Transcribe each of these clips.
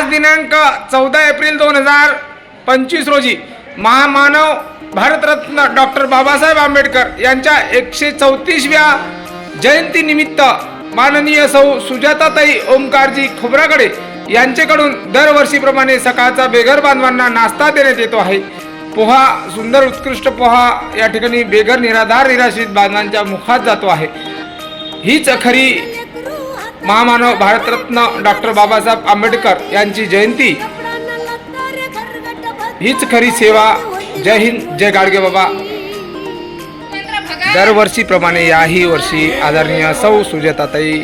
आज दिनांक चौदा एप्रिल दोन हजार पंचवीस रोजी महामानव भारतरत्न डॉक्टर बाबासाहेब आंबेडकर यांच्या एकशे चौतीसव्या जयंतीनिमित्त माननीय सौ सुजाताताई ओमकारजी खोबराकडे यांच्याकडून दरवर्षीप्रमाणे सकाळचा बेघर बांधवांना नाश्ता देण्यात येतो आहे. पोहा सुंदर उत्कृष्ट पोहा या ठिकाणी बेघर निराधार निराश्रित बांधवांच्या मुखात जातो आहे. हीच खरी महामानव भारतरत्न डॉक्टर बाबासाहेब आंबेडकर यांची जयंती. हीच खरी सेवा. जय हिंद जय गाडगे बाबा. दरवर्षीप्रमाणे याही वर्षी आदरणीय सौ सुजाताताई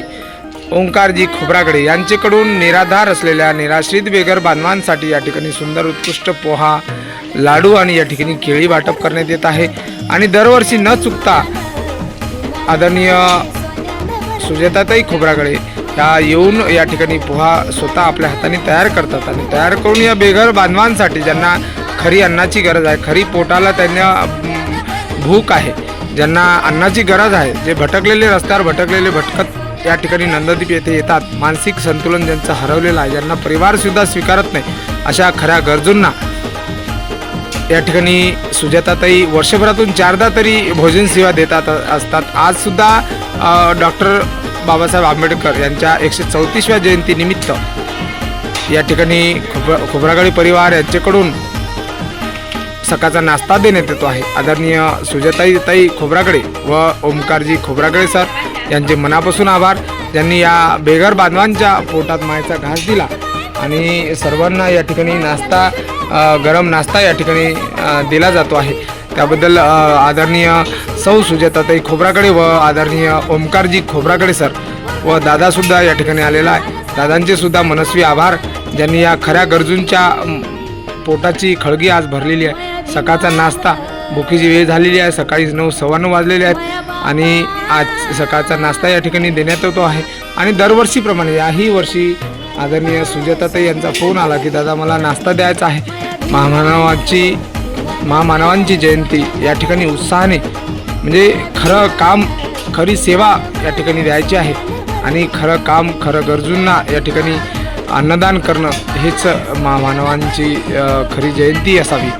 ओंकारजी खोबरागडे यांच्याकडून निराधार असलेल्या निराश्रित बेघर बांधवांसाठी या ठिकाणी सुंदर उत्कृष्ट पोहा लाडू आणि या ठिकाणी केळी वाटप करण्यात येत आहे. आणि दरवर्षी न चुकता आदरणीय सुजाताताई खोबरागडे त्या येऊन या ठिकाणी पोहा स्वतः आपल्या हाताने तयार करतात आणि तयार करून या बेघर बांधवांसाठी ज्यांना खरी अन्नाची गरज आहे खरी पोटाला त्यांना भूक आहे ज्यांना अन्नाची गरज आहे जे भटकलेले रस्त्यावर भटकलेले भटकत या ठिकाणी नंददीप येथे येतात मानसिक संतुलन ज्यांचं हरवलेलं आहे ज्यांना परिवारसुद्धा स्वीकारत नाही अशा खऱ्या गरजूंना या ठिकाणी सुजाताताई वर्षभरातून चारदा तरी भोजन सेवा देतात असतात. आजसुद्धा डॉक्टर बाबासाहेब आंबेडकर यांच्या एकशे चौतीसव्या जयंतीनिमित्त या ठिकाणी खोब खोबरागडी परिवार यांच्याकडून सकाळचा नाश्ता देण्यात येतो आहे. आदरणीय सुजाताई ताई खोबरागडे व ओमकारजी खोबरागडे सर यांचे मनापासून आभार. ज्यांनी या बेघर बांधवांच्या पोटात मायेचा घास दिला आणि सर्वांना या ठिकाणी नाश्ता गरम नाश्ता या ठिकाणी दिला जातो आहे. त्याबद्दल आदरणीय सौ सुजाताताई खोबराकडे व आदरणीय ओमकारजी खोबराकडे सर. व दादासुद्धा या ठिकाणी आलेला आहे. दादांचे सुद्धा मनस्वी आभार. ज्यांनी या खऱ्या गरजूंच्या पोटाची खळगी आज भरलेली आहे. सकाळचा नाश्ता भुकीची वेळ झालेली आहे. सकाळी नऊ सव्वा नऊ वाजलेले आहेत. आणि आज सकाळचा नाश्ता या ठिकाणी देण्यात येतो आहे. आणि दरवर्षीप्रमाणे याही वर्षी आदरणीय सुजाताताई यांचा फोन आला की दादा मला नाश्ता द्यायचा आहे. महामानवाची महामानवांची जयंती या ठिकाणी उत्साहाने म्हणजे खरं काम खरी सेवा या ठिकाणी द्यायची आहे. आणि खरं काम खरं गरजूंना या ठिकाणी अन्नदान करणं हेच महामानवांची खरी जयंती असावी.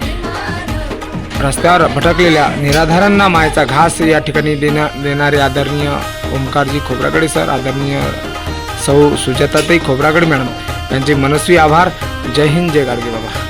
रस्त्यावर भटकलेल्या निराधारांना मायेचा घास या ठिकाणी देण्या देणारे आदरणीय ओंकारजी खोबरागडे सर आदरणीय सौ सुजाताताई खोबरागडे मॅडम यांचे मनस्वी आभार. जय हिंद जय गाडगे बाबा.